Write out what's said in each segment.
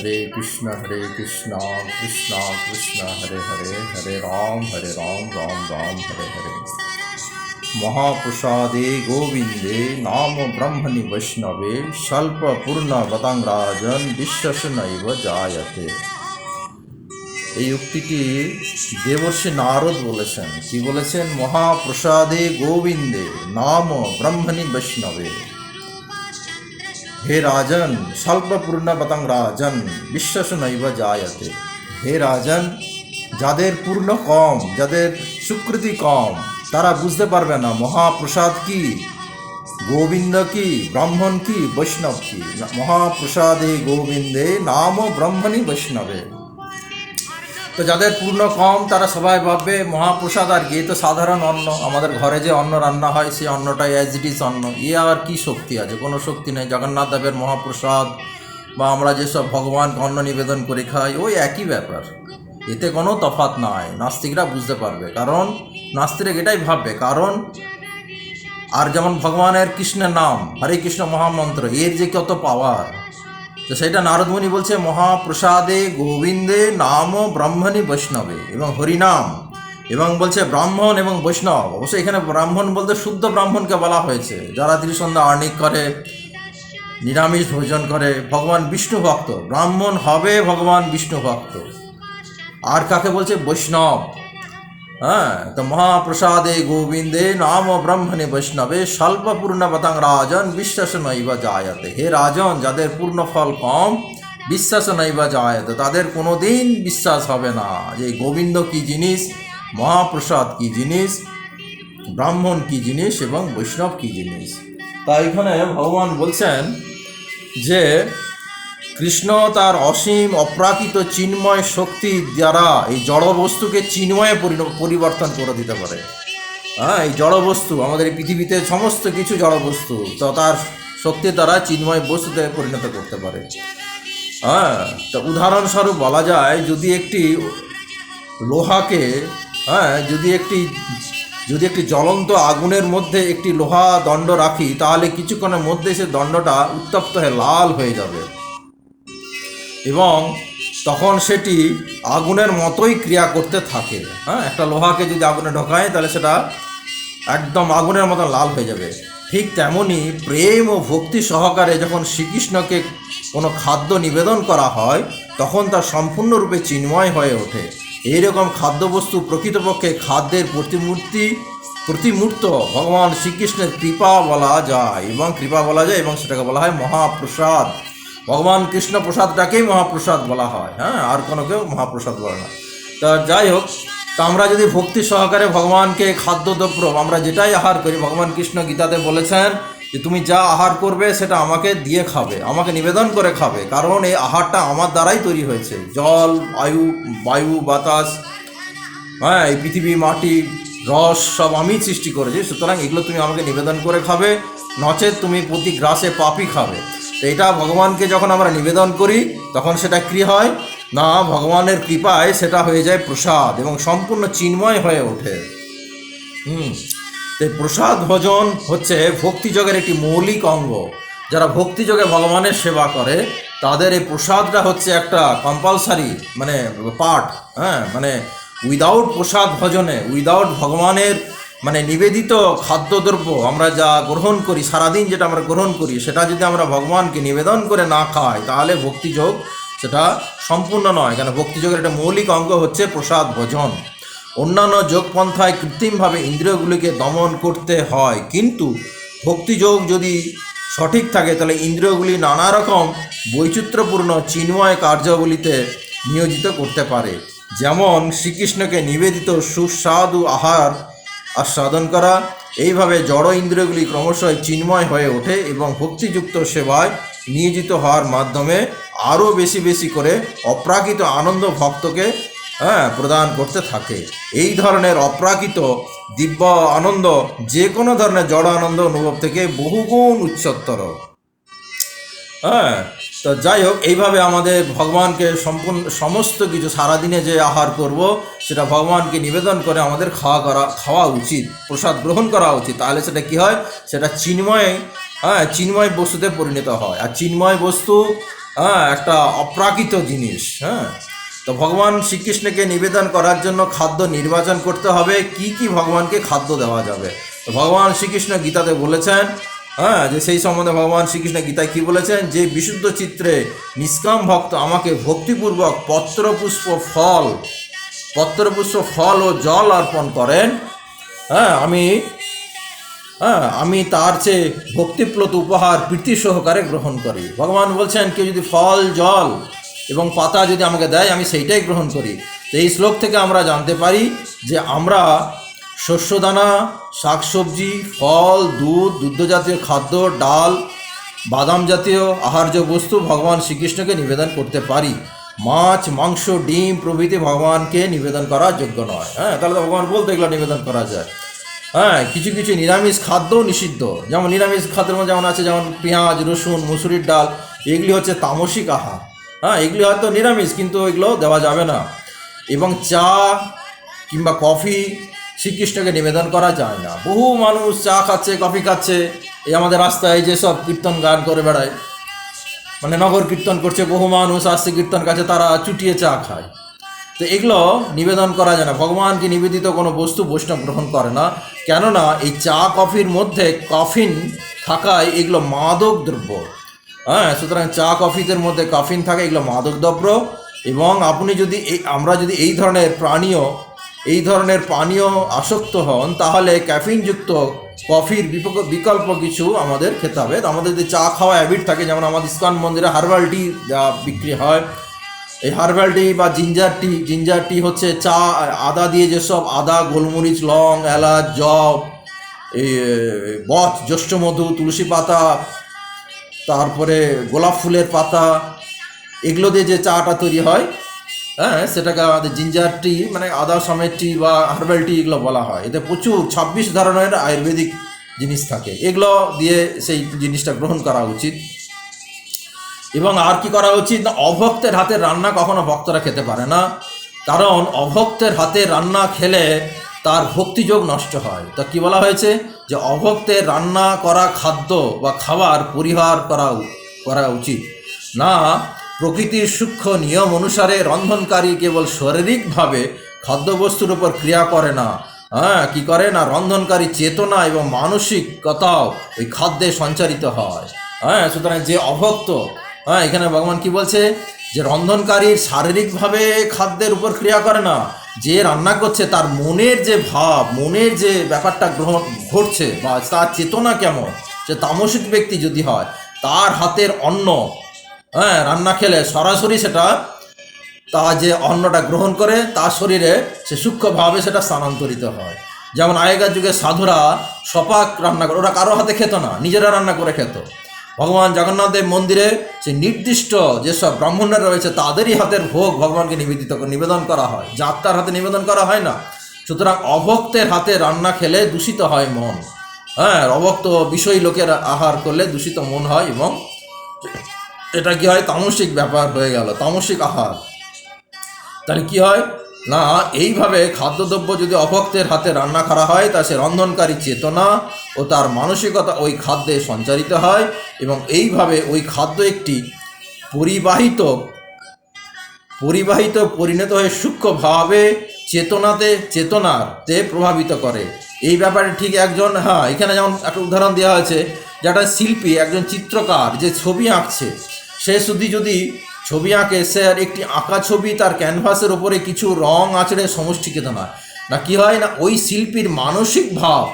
হরে কৃষ্ণ হরে কৃষ্ণ কৃষ্ণ কৃষ্ণ হরে হরে হরে রাম হরে রাম রাম রাম হরে হরে মহাপ্রসাদে গোবিন্দে নাম ব্রহ্মণি বৈষ্ণবে স্বল্প পূর্ণ বতাঙ্গরাজন বিশ্বাস নৈব জায়তে এই উক্তিটি দেবর্ষি নারদ বলেছেন। কি বলেছেন? মহাপ্রসাদে গোবিন্দে, নাম ব্রহ্মণি বৈষ্ণবে। হে রাজন, স্বল্পপূর্ণ পতং রাজন, বিশ্বাস নৈব জায়তে। হে রাজন, যাদের পূর্ণ কম, যাদের সুকৃতি কম, তারা বুঝতে পারবে না মহাপ্রসাদ কি, গোবিন্দ কি, ব্রাহ্মণ কি, বৈষ্ণব কি। মহাপ্রসাদে গোবিন্দে, নাম ব্রহ্মণী বৈষ্ণবে। তো যাদের পূর্ণ কম, তারা সবাই ভাববে মহাপ্রসাদ আর কি তো সাধারণ অন্ন। আমাদের ঘরে যে অন্ন রান্না হয়, সেই অন্নটাই অ্যাজ ইট ইজ অন্ন। ইয়ে আর কি শক্তি আছে? কোনো শক্তি নেই। জগন্নাথ দেবের মহাপ্রসাদ বা আমরা যেসব ভগবান অন্ন নিবেদন করে খাই, ওই একই ব্যাপার। এতে কোনো তফাত নাই। নাস্তিকরা বুঝতে পারবে। কারণ নাস্তিক এটাই ভাববে। কারণ আর যেমন ভগবানের কৃষ্ণের নাম, হরে কৃষ্ণ মহামন্ত্র, এর যে কত পাওয়ার তো সেটা নারদমণি বলছে, মহাপ্রসাদে গোবিন্দে নাম ব্রাহ্মণী বৈষ্ণবে এবং হরিনাম। এবং বলছে, ব্রাহ্মণ এবং বৈষ্ণব। অবশ্যই এখানে ব্রাহ্মণ বলতে শুদ্ধ ব্রাহ্মণকে বলা হয়েছে। যারা ত্রিসন্ধ্যা আর্নিক করে, নিরামিষ ভোজন করে, ভগবান বিষ্ণু ভক্ত। ব্রাহ্মণ হবে ভগবান বিষ্ণু ভক্ত। আর কাকে বলছে? বৈষ্ণব। হ্যাঁ তো মহাপ্রসাদে গোবিন্দে নাম ব্রহ্মণে বৈষ্ণবে স্বল্প পূর্ণ বতাং রাজন বিশ্বাস নৈব জায়তে হে রাজন যাদের পূর্ণ ফল কম বিশ্বাস নৈব জায়তে তাদের কোনো দিন বিশ্বাস হবে না যে গোবিন্দ কি জিনিস মহাপ্রসাদ কি জিনিস ব্রাহ্মণ কি জিনিস এবং বৈষ্ণব কি জিনিস তাই এখানে ভগবান বলছেন যে কৃষ্ণ তার অসীম অপ্রাকৃত চিন্ময় শক্তি দ্বারা এই জড় বস্তুকে চিন্ময়ে পরিবর্তন করে দিতে পারে। হ্যাঁ এই জড় বস্তু, আমাদের এই পৃথিবীতে সমস্ত কিছু জড় বস্তু, তো তার শক্তির দ্বারা চিন্ময় বস্তুতে পরিণত করতে পারে। হ্যাঁ তো উদাহরণস্বরূপ বলা যায়, যদি একটি লোহাকে হ্যাঁ যদি একটি যদি একটি জ্বলন্ত আগুনের মধ্যে একটি লোহা দণ্ড রাখি, তাহলে কিছুক্ষণের মধ্যে সে দণ্ডটা উত্তপ্ত হয়ে লাল হয়ে যাবে। এবং তখন সেটি আগুনের মতোই ক্রিয়া করতে থাকে। হ্যাঁ একটা লোহাকে যদি আগুনে ঢোকায়, তাহলে সেটা একদম আগুনের মতো লাল হয়ে যাবে। ঠিক তেমনই প্রেম ও ভক্তি সহকারে যখন শ্রীকৃষ্ণকে কোনো খাদ্য নিবেদন করা হয়, তখন তা সম্পূর্ণরূপে চিন্ময় হয়ে ওঠে। এইরকম খাদ্যবস্তু প্রকৃতপক্ষে খাদ্যের প্রতিমূর্তি, প্রতিমূর্ত ভগবান শ্রীকৃষ্ণের কৃপা বলা যায় এবং কৃপা বলা যায় এবং সেটাকে বলা হয় মহাপ্রসাদ। ভগবান কৃষ্ণ প্রসাদটাকেই মহাপ্রসাদ বলা হয় হ্যাঁ আর কোনো কেউ মহাপ্রসাদ বলে না। তা যাই হোক, তা আমরা যদি ভক্তি সহকারে ভগবানকে খাদ্যদ্রব্য আমরা যেটাই আহার করি, ভগবান কৃষ্ণ গীতাতে বলেছেন যে তুমি যা আহার করবে সেটা আমাকে দিয়ে খাবে, আমাকে নিবেদন করে খাবে, কারণ এই আহারটা আমার দ্বারাই তৈরি হয়েছে। জল, বায়ু বায়ু, বাতাস হ্যাঁ এই পৃথিবী, মাটি, রস সব আমি সৃষ্টি করেছি, সুতরাং এগুলো তুমি আমাকে নিবেদন করে খাবে, নচেত তুমি প্রতি গ্রাসে পাপই খাবে। তো এটা ভগবানকে যখন আমরা নিবেদন করি, তখন সেটা কী হয়? না, ভগবানের কৃপায় সেটা হয়ে যায় প্রসাদ এবং সম্পূর্ণ চিন্ময় হয়ে ওঠে। হুম। তো প্রসাদ ভোজন হচ্ছে ভক্তিযোগের একটি মৌলিক অঙ্গ। যারা ভক্তিযোগে ভগবানের সেবা করে, তাদের এই প্রসাদটা হচ্ছে একটা কম্পালসারি মানে পাঠ হ্যাঁ? মানে উইদাউট প্রসাদ ভজনে উইদাউট ভগবানের মানে নিবেদিত খাদ্যদ্রব্য আমরা যা গ্রহণ করি, সারাদিন যেটা আমরা গ্রহণ করি, সেটা যদি আমরা ভগবানকে নিবেদন করে না খাই, তাহলে ভক্তিযোগ সেটা সম্পূর্ণ নয়। কেন? ভক্তিযোগের একটা মৌলিক অঙ্গ হচ্ছে প্রসাদ ভোজন। অন্যান্য যোগপন্থায় কৃত্রিমভাবে ইন্দ্রিয়গুলিকে দমন করতে হয়, কিন্তু ভক্তিযোগ যদি সঠিক থাকে, তাহলে ইন্দ্রিয়গুলি নানা রকম বৈচিত্র্যপূর্ণ চিন্ময় কার্যাবলীতে নিয়োজিত করতে পারে। যেমন শ্রীকৃষ্ণকে নিবেদিত সুস্বাদু আহার আস্বাদন করা। এইভাবে জড় ইন্দ্রিয়গুলি ক্রমশই চিন্ময় হয়ে ওঠে এবং ভক্তিযুক্ত সেবায় নিয়োজিত হওয়ার মাধ্যমে আরও বেশি বেশি করে অপ্রাকৃত আনন্দ ভক্তকে হ্যাঁ প্রদান করতে থাকে। এই ধরনের অপ্রাকৃত দিব্য আনন্দ যে কোনো ধরনের জড় আনন্দ অনুভব থেকে বহুগুণ উচ্চতর। হ্যাঁ তো যাই হোক, এইভাবে আমাদের ভগবানকে সম্পূর্ণ সমস্ত কিছু সারাদিনে যে আহার করব, সেটা ভগবানকে নিবেদন করে আমাদের খাওয়া করা খাওয়া উচিত, প্রসাদ গ্রহণ করা উচিত। তাহলে সেটা কি হয়? সেটা চিন্ময় হ্যাঁ চিন্ময় বস্তুতে পরিণত হয়। আর চিন্ময় বস্তু হ্যাঁ একটা অপ্রাকৃত জিনিস হ্যাঁ। তো ভগবান শ্রীকৃষ্ণকে নিবেদন করার জন্য খাদ্য নির্বাচন করতে হবে। কি কি ভগবানকে খাদ্য দেওয়া যাবে? তো ভগবান শ্রীকৃষ্ণ গীতাতে বলেছেন হ্যাঁ যে সেই সম্বন্ধে ভগবান শ্রীকৃষ্ণ গীতায় কী বলেছেন? যে বিশুদ্ধ চিত্রে নিষ্কাম ভক্ত আমাকে ভক্তিপূর্বক পত্রপুষ্প ফল পত্রপুষ্প ফল ও জল অর্পণ করেন। হ্যাঁ আমি হ্যাঁ আমি তার চেয়ে ভক্তিপ্লত উপহার প্রীতি সহকারে গ্রহণ করি। ভগবান বলছেন, কেউ যদি ফল, জল এবং পাতা যদি আমাকে দেয়, আমি সেইটাই গ্রহণ করি। তো এই শ্লোক থেকে আমরা জানতে পারি যে আমরা শস্যদানা, শাকসবজি, ফল, দুধ দুগ্ধ জাতীয় খাদ্য, ডাল, বাদাম জাতীয় আহার্য বস্তু ভগবান শ্রীকৃষ্ণকে নিবেদন করতে পারি। মাছ, মাংস, ডিম প্রভৃতি ভগবানকে নিবেদন করা যোগ্য নয়। হ্যাঁ তাহলে তো ভগবান বলতে এগুলো নিবেদন করা যায়। হ্যাঁ কিছু কিছু নিরামিষ খাদ্যও নিষিদ্ধ। যেমন নিরামিষ খাদ্যের মধ্যে যেমন আছে, যেমন পেঁয়াজ, রসুন, মুসুরির ডাল, এগুলি হচ্ছে তামসিক আহার। হ্যাঁ এগুলি হয়তো নিরামিষ, কিন্তু এগুলো দেওয়া যাবে না। এবং চা কিংবা কফি শ্রীকৃষ্ণকে নিবেদন করা যায় না। বহু মানুষ চা খাচ্ছে, কফি খাচ্ছে। এই আমাদের রাস্তায় যেসব কীর্তন গান করে বেড়ায়। মানে নগর কীর্তন করছে, বহু মানুষ আসছে কীর্তন কাছে, তারা চুটিয়ে চা খায়। তো এগুলো নিবেদন করা যায় না। ভগবানকে নিবেদিত কোনো বস্তু বৈষ্ণব গ্রহণ করে না? কেননা এই চা, কফির মধ্যে কফিন থাকায় এগুলো মাদক দ্রব্য। হ্যাঁ সুতরাং চা, কফিদের মধ্যে কফিন থাকে, এগুলো মাদক দ্রব্য। এবং আপনি যদি এই আমরা যদি এই ধরনের প্রাণীয় এই ধরনের পানীয় আসক্ত হন, তাহলে ক্যাফিনযুক্ত কফির বিকল্প কিছু আমাদের খেতে হবে। আমাদের যে চা খাওয়া হ্যাবিট থাকে, যেমন আমাদের ইস্কন মন্দিরে হার্বাল টি যা বিক্রি হয়, এই হার্বাল টি বা জিঞ্জার টি জিঞ্জার টি হচ্ছে চা, আদা দিয়ে যেসব আদা, গোলমরিচ, লং, এলাচ, জব এই বচ জ্যৈষ্ঠমধু তুলসী পাতা, তারপরে গোলাপ ফুলের পাতা, এগুলো দিয়ে যে চাটা তৈরি হয় হ্যাঁ সেটাকে আমাদের জিঞ্জার টি মানে আদা, সমেত টি বা হার্বাল টি এগুলো বলা হয়। এতে প্রচুর ছাব্বিশ ধরনের আয়ুর্বেদিক জিনিস থাকে। এগুলো দিয়ে সেই জিনিসটা গ্রহণ করা উচিত। এবং আর কি করা উচিত? না অভক্তের হাতে রান্না কখনো ভক্তরা খেতে পারে না। কারণ অভক্তের হাতে রান্না খেলে তার ভক্তিযোগ নষ্ট হয়। তা কি বলা হয়েছে? যে অভক্তের রান্না করা খাদ্য বা খাবার পরিহার করা করা উচিত। না প্রকৃতির সূক্ষ্ম নিয়ম অনুসারে রন্ধনকারী কেবল শারীরিকভাবে খাদ্যবস্তুর উপর ক্রিয়া করে না। হ্যাঁ কী করে না? রন্ধনকারী চেতনা এবং মানসিকতাও ওই খাদ্যে সঞ্চারিত হয়। হ্যাঁ সুতরাং যে অভক্ত হ্যাঁ এখানে ভগবান কি বলছে? যে রন্ধনকারীর শারীরিকভাবে খাদ্যের উপর ক্রিয়া করে না, যে রান্না করছে তার মনের যে ভাব, মনের যে ব্যাপারটা গ্রহণ ঘটছে বা তার চেতনা কেমন, সে তামসিক ব্যক্তি যদি হয়, তার হাতের অন্ন হ্যাঁ রান্না খেলে সরাসরি সেটা তা যে অন্নটা গ্রহণ করে তার শরীরে সে সূক্ষ্মভাবে সেটা স্থানান্তরিত হয়। যেমন আগেকার যুগে সাধুরা সপাক রান্না করে, ওরা কারও হাতে খেত না, নিজেরা রান্না করে খেত। ভগবান জগন্নাথ দেব মন্দিরে যে নির্দিষ্ট যেসব ব্রাহ্মণরা রয়েছে, তাদেরই হাতের ভোগ ভগবানকে নিবেদিত নিবেদন করা হয়। যাত্রার হাতে নিবেদন করা হয় না। সুতরাং অভক্তের হাতে রান্না খেলে দূষিত হয় মন। হ্যাঁ অভক্ত বিষয়ী লোকের আহার করলে দূষিত মন হয় এবং এটা কি হয়? তামসিক ব্যাপার হয়ে গেল, তামসিক আহার। তাহলে কি হয়? না, এইভাবে খাদ্যদ্রব্য যদি অভক্তের হাতে রান্না করা হয়, তা সে রন্ধনকারী চেতনা ও তার মানসিকতা ওই খাদ্যে সঞ্চারিত হয় এবং এইভাবে ওই খাদ্য একটি পরিবাহিত পরিবাহিত পরিণত হয়ে সূক্ষ্মভাবে চেতনাতে চেতনাতে প্রভাবিত করে। এই ব্যাপারে ঠিক একজন হ্যাঁ এখানে যেমন একটা উদাহরণ দেওয়া হয়েছে, যে একটা শিল্পী, একজন চিত্রকার, যে ছবি আঁকছে সে শুধু যদি ছবি আঁকে, সে আর একটি আঁকা ছবি তার ক্যানভাসের ওপরে কিছু রং আঁচড়ে সমষ্টিকৃত নয় না কি হয় না, ওই শিল্পীর মানসিক ভাব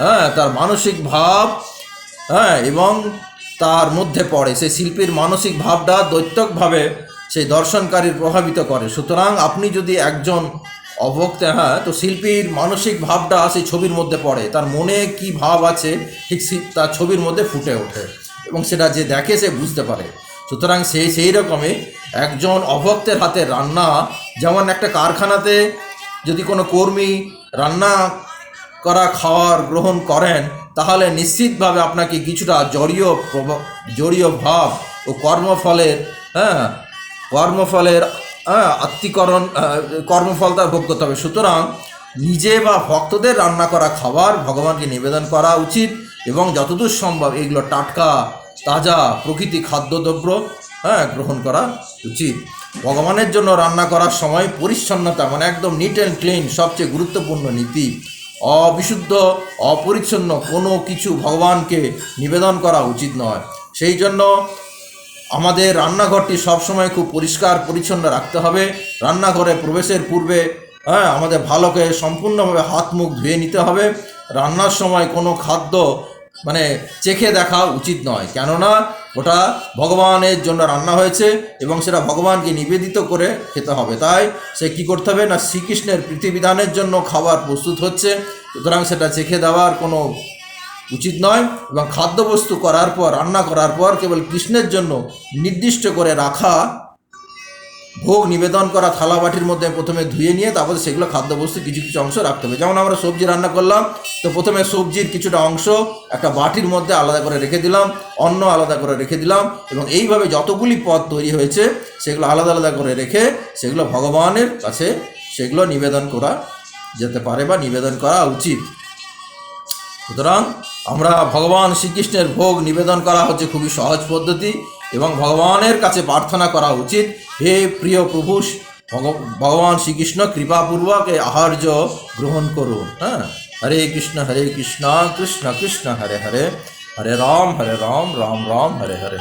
হ্যাঁ তার মানসিক ভাব হ্যাঁ এবং তার মধ্যে পড়ে। সেই শিল্পীর মানসিক ভাবটা দৈত্যকভাবে সেই দর্শনকারীর প্রভাবিত করে। সুতরাং আপনি যদি একজন অভক্ত হ্যাঁ তো শিল্পীর মানসিক ভাবটা সেই ছবির মধ্যে পড়ে। তার মনে কি ভাব আছে, ঠিক তার ছবির মধ্যে ফুটে ওঠে এবং সেটা যে দেখে সে বুঝতে পারে। সুতরাং সেই সেই রকমই একজন অভক্তের হাতে রান্না, যেমন একটা কারখানাতে যদি কোনো কর্মী রান্না করা, খাওয়ার গ্রহণ করেন, তাহলে নিশ্চিতভাবে আপনাকে কিছুটা জড়ীয় জড়ীয় ভাব ও কর্মফলের হ্যাঁ কর্মফলের হ্যাঁ আত্মীকরণ কর্মফল তার ভোগ করতে হবে। সুতরাং নিজে বা ভক্তদের রান্না করা, খাবার ভগবানকে নিবেদন করা উচিত এবং যতদূর সম্ভব এগুলো টাটকা তাজা প্রকৃতি খাদ্যদ্রব্য হ্যাঁ গ্রহণ করা উচিত। ভগবানের জন্য রান্না করার সময় পরিচ্ছন্নতা মানে একদম নিট অ্যান্ড ক্লিন সবচেয়ে গুরুত্বপূর্ণ নীতি। অবিশুদ্ধ, অপরিচ্ছন্ন কোনো কিছু ভগবানকে নিবেদন করা উচিত নয়। সেই জন্য আমাদের রান্নাঘরটি সবসময় খুব পরিষ্কার, পরিচ্ছন্ন রাখতে হবে। রান্নাঘরে প্রবেশের পূর্বে হ্যাঁ আমাদের ভালোকে সম্পূর্ণভাবে হাত মুখ ধুয়ে নিতে হবে। রান্নার সময় কোনো খাদ্য মানে চেখে দেখা উচিত নয়। কেননা ওটা ভগবানের জন্য রান্না হয়েছে এবং সেটা ভগবানকে নিবেদিত করে খেতে হবে। তাই সে কি করতে হবে না, শ্রীকৃষ্ণের পৃথিবিধানের জন্য খাবার প্রস্তুত হচ্ছে। সুতরাং সেটা চেখে দেওয়ার কোনো উচিত নয় এবং খাদ্যবস্তু করার পর, রান্না করার পর কেবল কৃষ্ণের জন্য নির্দিষ্ট করে রাখা ভোগ নিবেদন করা থালা বাটির মধ্যে প্রথমে ধুয়ে নিয়ে তারপরে সেগুলো খাদ্যবস্তু কিছু কিছু অংশ রাখতে হবে। যেমন আমরা সবজি রান্না করলাম, তো প্রথমে সবজির কিছুটা অংশ একটা বাটির মধ্যে আলাদা করে রেখে দিলাম, অন্ন আলাদা করে রেখে দিলাম এবং এইভাবে যতগুলি পদ তৈরি হয়েছে সেগুলো আলাদা আলাদা করে রেখে সেগুলো ভগবানের কাছে সেগুলো নিবেদন করা যেতে পারে বা নিবেদন করা উচিত। সুতরাং আমরা ভগবান শ্রীকৃষ্ণের ভোগ নিবেদন করা হচ্ছে খুবই সহজ পদ্ধতি। এবং ভগবানের কাছে প্রার্থনা করা উচিত, হে প্রিয় প্রভু, ভগ- ভগবান শ্রীকৃষ্ণ, কৃপাপূর্বক এই আহার্য গ্রহণ করুন হ্যাঁ? হরে কৃষ্ণ হরে কৃষ্ণ কৃষ্ণ কৃষ্ণ, হরে হরে হরে রাম হরে রাম রাম রাম, হরে হরে।